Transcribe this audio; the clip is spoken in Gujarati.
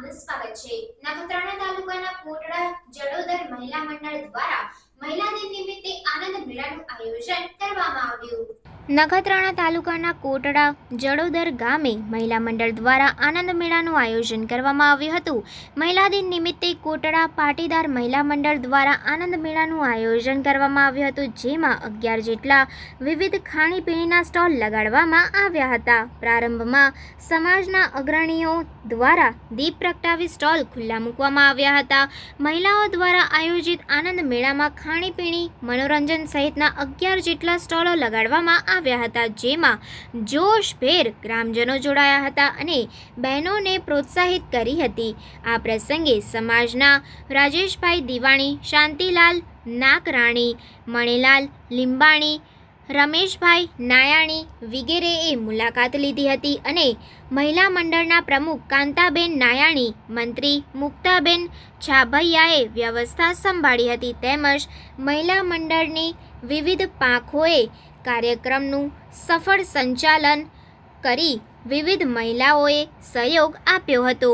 આપનું સ્વાગત છે. નખત્રાણા તાલુકાના કોટડા જડોદર મહિલા મંડળ દ્વારા મહિલા દિનની નખત્રાણા તાલુકાના કોટડા જડોદર ગામે મહિલા મંડળ દ્વારા આનંદ મેળાનું આયોજન કરવામાં આવ્યું હતું. મહિલા દિન નિમિત્તે કોટડા પાટીદાર મહિલા મંડળ દ્વારા આનંદ મેળાનું આયોજન કરવામાં આવ્યું હતું, જેમાં અગિયાર જેટલા વિવિધ ખાણીપીણીના સ્ટોલ લગાડવામાં આવ્યા હતા. પ્રારંભમાં સમાજના અગ્રણીઓ દ્વારા દીપ પ્રગટાવી સ્ટોલ ખુલ્લા મૂકવામાં આવ્યા હતા. મહિલાઓ દ્વારા આયોજિત આનંદ મેળામાં ખાણીપીણી, મનોરંજન સહિતના અગિયાર જેટલા સ્ટોલો લગાડવામાં આવ્યા હતા, જેમાં જોશભેર ગ્રામજનો જોડાયા હતા અને બહેનોને પ્રોત્સાહિત કરી હતી. આ પ્રસંગે સમાજના રાજેશભાઈ દિવાણી, શાંતિલાલ નાકરાણી, મણિલાલ લીંબાણી રમેશભાઈ નાયાણી વિગેરેએ મુલાકાત લીધી હતી અને મહિલા મંડળના પ્રમુખ કાંતાબેન નાયાણી, મંત્રી મુક્તાબેન છાભૈયાએ વ્યવસ્થા સંભાળી હતી તેમજ મહિલા મંડળની વિવિધ પાંખોએ કાર્યક્રમનું સફળ સંચાલન કરી વિવિધ મહિલાઓએ સહયોગ આપ્યો હતો.